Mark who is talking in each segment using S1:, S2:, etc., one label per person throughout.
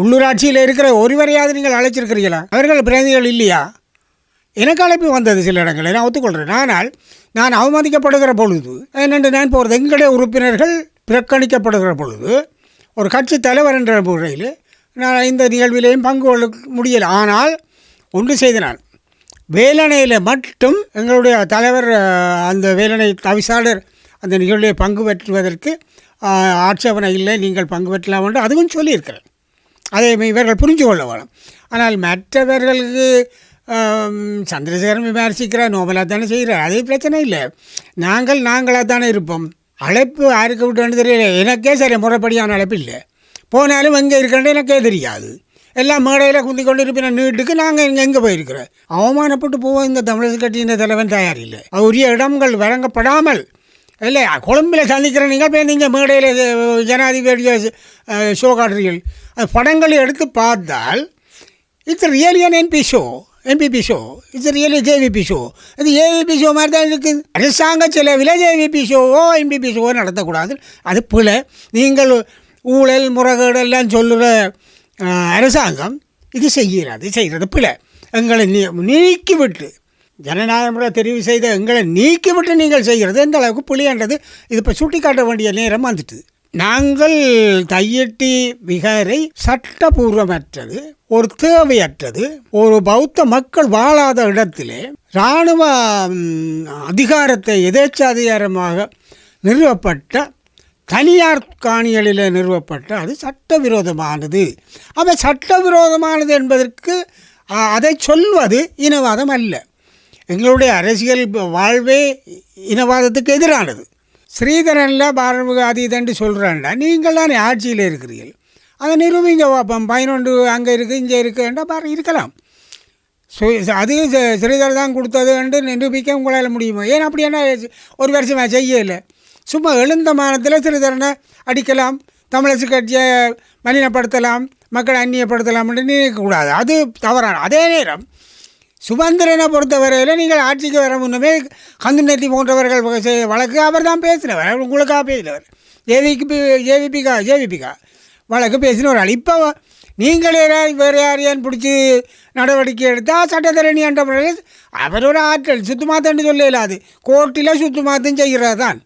S1: உள்ளூராட்சியில் இருக்கிற ஒருவரையாவது நீங்கள் அழைச்சிருக்கிறீங்களா அவர்கள் பிரதிநிதிகள் இல்லையா? எனக்கு அழைப்பு வந்தது சில இடங்களில் நான் ஒத்துக்கொள்கிறேன். ஆனால் நான் அவமதிக்கப்படுகிற பொழுது என்னென்று நான் போகிறது எங்களுடைய உறுப்பினர்கள் புறக்கணிக்கப்படுகிற பொழுது ஒரு கட்சி தலைவர் என்ற முறையில் நான் இந்த நிகழ்விலையும் பங்கு கொள்ள முடியலை. ஆனால் ஒன்று செய்தனால் வேலனையில் வேலணையில் மட்டும் எங்களுடைய தலைவர் அந்த வேலனை தவிசாளர் அந்த நிகழ்வில் பங்கு பெற்றுவதற்கு ஆட்சேபனை இல்லை நீங்கள் பங்கு பெற்றலாம் என்று அதுவும் சொல்லியிருக்கிறேன். அதை இவர்கள் புரிஞ்சு கொள்ள வேணும். ஆனால் மற்றவர்களுக்கு சந்திரசேகரன் விமர்சிக்கிறார் நோபலாக தானே செய்கிறார். அதே பிரச்சனை இல்லை. நாங்கள் நாங்களாக தானே இருப்போம். அழைப்பு யாருக்கு விட்டு தெரியல. எனக்கே சரி முறைப்படியான அழைப்பு இல்லை. போனாலும் எங்கே இருக்கேன்னு எனக்கே தெரியாது. எல்லாம் மேடையில் குந்தி கொண்டு இருப்பின நீட்டுக்கு நாங்கள் இங்கே எங்கே போயிருக்கிறோம்? அவமானப்பட்டு போவோம். இந்த தமிழக கட்சியின் தலைவன் தயார் இல்லை. உரிய இடங்கள் வழங்கப்படாமல் இல்லை கொழும்பில் சந்திக்கிற நீங்கள் போய் நீங்கள் மேடையில் ஜனாதிபதியை ஷோ காட்டுறீர்கள். படங்களை எடுத்து பார்த்தால் it's really an NP show NPP show it's really JVP show இது ஏவிபி ஷோ மாதிரி தான் இருக்குது அரசாங்க செலவில் ஜேவிபி ஷோவோ என்பிபி ஷோவோ நடத்தக்கூடாது. அது பிழை நீங்கள் ஊழல் முறைகேடு எல்லாம் சொல்லுகிற அரசாங்கம் இது செய்கிறது செய்கிறது. பிழை எங்களை நீ நீக்கிவிட்டு ஜனநாயக முறை தெரிவு செய்த எங்களை நீக்கிவிட்டு நீங்கள் செய்கிறது. எந்த அளவுக்கு புலியான்றது இது இப்போ சுட்டிக்காட்ட வேண்டிய நேரம் வந்துட்டு. நாங்கள் தையட்டி விகாரை சட்டபூர்வமற்றது ஒரு தேவையற்றது. ஒரு பௌத்த மக்கள் வாழாத இடத்திலே இராணுவ அதிகாரத்தை எதேச்சாதிகாரமாக நிறுவப்பட்ட தனியார் காணிகளில் நிறுவப்பட்ட அது சட்டவிரோதமானது. அப்போ சட்டவிரோதமானது என்பதற்கு அதை சொல்வது இனவாதம் அல்ல. எங்களுடைய அரசியல் வாழ்வே இனவாதத்துக்கு எதிரானது. ஸ்ரீதரனில் பாரம்பரிய அதீதன்று சொல்கிறான்டா நீங்கள் தானே ஆட்சியில் இருக்கிறீர்கள். அதை நிரூபிங்க பார்ப்போம் பதினொன்று அங்கே இருக்குது இங்கே இருக்குன்றா பாரு இருக்கலாம். அது ச- ஸ்ரீதர் தான் கொடுத்தது என்று நிரூபிக்க உங்களால் முடியுமா? ஏன் அப்படி என்ன ஒரு வருஷமாக செய்யலை? சும்மா எழுந்த மானத்தில் ஸ்ரீதரனை அடிக்கலாம் தமிழரசு கட்சியை மலினப்படுத்தலாம் மக்களை அந்நியப்படுத்தலாம் என்று நினைக்கக்கூடாது. அது தவறான அதே நேரம் சுமந்திரனை பொறுத்தவரையில் நீங்கள் ஆட்சிக்கு வர முன்னமே கந்துநெத்தி போன்றவர்கள் வழக்கு அவர் தான் பேசினவர். உங்களுக்காக பேசினவர்? ஜேவிக்கு ஜேவிபிகா ஜேவிபிகா வழக்கு பேசினவர் இப்போ நீங்கள் யாராவது வேறு யாரையான் பிடிச்சி நடவடிக்கை எடுத்தால் சட்டத்தரணி என்ற முறையில் அவரோட ஆற்றல் சுத்தமாத்தன்னு சொல்ல இல்லாது கோர்ட்டில் சுத்தமாத்தம் செய்கிறது தான்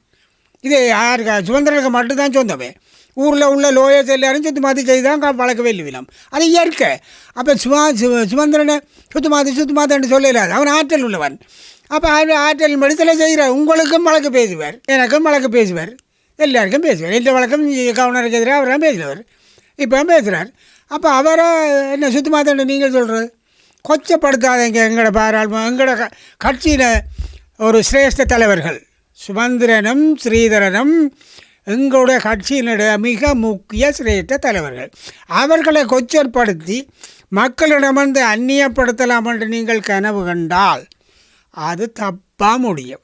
S1: இது யாருக்கு சுதந்திரனுக்கு மட்டும்தான் சொந்தமே. ஊரில் உள்ள லோயர்ஸ் எல்லாரும் சுத்தமாத்தி செய்து தான் க- வழக்கு வெல்லுவிலாம் அது இயற்கை. அப்போ சுமா சு சுமந்திரனை சுத்தமாத்தி சுத்தமாத்தன்னு சொல்லலாது. அவன் ஆற்றல் உள்ளவன். அப்போ அவர் ஆற்றல் மடித்தில் செய்கிறார். உங்களுக்கும் வழக்கு பேசுவார். எனக்கும் வழக்கு பேசுவார். எல்லாருக்கும் பேசுவார். எந்த வழக்கம் கவுனருக்கு எதிராக அவர் தான் பேசுவார் இப்போ பேசுகிறார் அப்போ அவரை என்ன சுத்தமாத்தன்னு நீங்கள் சொல்கிறது கொச்சப்படுத்தாதீங்க எங்களோட பாராளும எங்களோட க கட்சியில் ஒரு சிரேஷ்ட தலைவர்கள். சுமந்திரனும் ஸ்ரீதரனும் எங்களுடைய கட்சியினுடைய மிக முக்கிய சிரேஷ்ட தலைவர்கள். அவர்களை கொச்சற்படுத்தி மக்களிடமிருந்து அந்நியப்படுத்தலாம் என்று நீங்கள் கனவு கண்டால் அது தப்பாக முடியும்.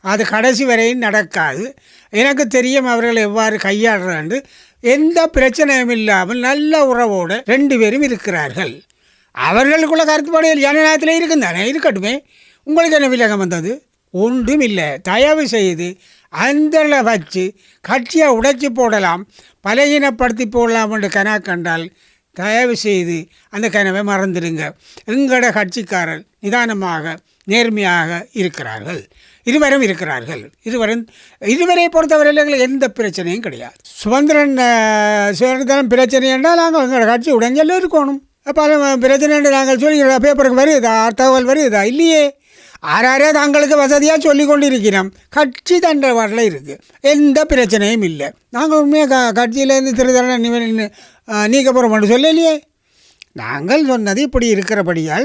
S1: அது கடைசி வரையும் நடக்காது. எனக்கு தெரியும் அவர்கள் எவ்வாறு கையாடுறாண்டு எந்த பிரச்சனையும் இல்லாமல் நல்ல உறவோடு ரெண்டு பேரும் இருக்கிறார்கள். அவர்களுக்குள்ள கருத்துப்பாடு ஜனநாயகத்தில் இருக்கும் தானே இருக்கட்டுமே. உங்களுக்கு என்ன விலகம் வந்தது? ஒன்றும் இல்லை. தயவு செய்து அந்த வச்சு கட்சியை உடைச்சி போடலாம் பலகீனப்படுத்தி போடலாம் என்று கனா கண்டால் தயவு செய்து அந்த கனவை மறந்துடுங்க. எங்களோட கட்சிக்காரர் நிதானமாக நேர்மையாக இருக்கிறார்கள். இருவரும் இருக்கிறார்கள். இருவரும் இதுவரை பொறுத்தவரையில் எங்களுக்கு எந்த பிரச்சனையும் கிடையாது. சுதந்திரன் சுதந்திரம் பிரச்சனை என்றால் நாங்கள் எங்களோட கட்சி உடஞ்சல்ல இருக்கணும். அப்போ பிரச்சனை என்று நாங்கள் சொல்லி பேப்பருக்கு வருதா தகவல் வருதா இல்லையே. ஆறாரே தங்களுக்கு வசதியாக சொல்லி കക്ഷി തൻ്റെ கட்சி தண்டவாடில் இருக்குது எந்த பிரச்சனையும் இல்லை. நாங்கள் உண்மையாக க கட்சியிலேருந்து திருதரண நிவ சொல்லலையே. நாங்கள் சொன்னது இப்படி இருக்கிறபடியால்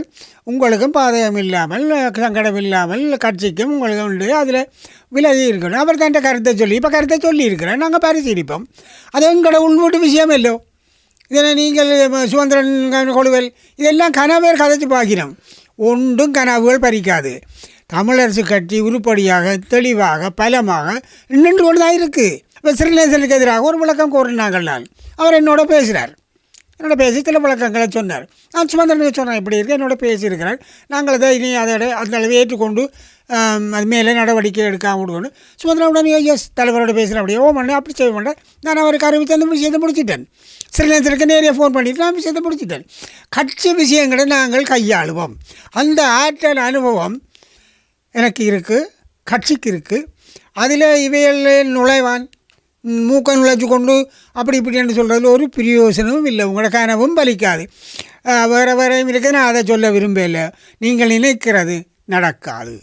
S1: உங்களுக்கும் பாதகம் இல்லாமல் சங்கடம் இல்லாமல் கட்சிக்கும் உங்களுக்கு உண்டு. அதில் விலகி இருக்கணும். அவர் தன் கருத்தை சொல்லி இப்போ கருத்தை சொல்லி இருக்கிறேன் நாங்கள் பரிசீலிப்போம். அது எங்களோட உள்வீட்டு விஷயம் இதனை இதில் நீங்கள் சுதந்திரன் கொழுவல் இதெல்லாம் கனவேர் கதைச்சு பார்க்கிறோம். ஒன்றும் கனவுகள் பறிக்காது. தமிழரசு கட்சி உருப்படியாக தெளிவாக பலமாக நின்று கொண்டு தான் இருக்குது இப்போ சிறுநேசனுக்கு எதிராக ஒரு விளக்கம் கோரினாங்கள் நான். அவர் என்னோட பேசுகிறார் என்னோட பேசி சில பழக்கங்களை சொன்னார். நான் சுமந்திரனுக்கு சொன்னேன் இப்படி இருக்கு என்னோட பேசியிருக்கிறார். நாங்கள் அதை இனி அதோட அந்த அளவு ஏற்றுக்கொண்டு அது மேலே நடவடிக்கை எடுக்காமல் விடுவோன்னு சுமந்திரன் உடனே எஸ் தலைவரோட பேசுகிறேன் அப்படியே ஓ பண்ணேன் அப்படி செய்ய மாட்டேன். நான் அவருக்கு அறிவித்து அந்த விஷயத்தை முடிச்சிட்டேன். ஸ்ரீலேந்தருக்கு நேரே ஃபோன் பண்ணிட்டு நான் விஷயத்தை முடிச்சிட்டேன். கட்சி விஷயங்களை நாங்கள் கையாளுவோம். அந்த ஆற்றல் அனுபவம் எனக்கு இருக்குது கட்சிக்கு இருக்குது அதில் இவைகள் நுழைவான் மூக்கன் மூக்க நுழைச்சு கொண்டு அப்படி இப்படி என்று சொல்கிறதுல ஒரு பிரயோசனமும் இல்லை. உங்களோட கனவும் பலிக்காது. வேறு வேறையும் இருக்குது. நான் அதை சொல்ல விரும்பலை நீங்கள் நினைக்கிறது நடக்காது.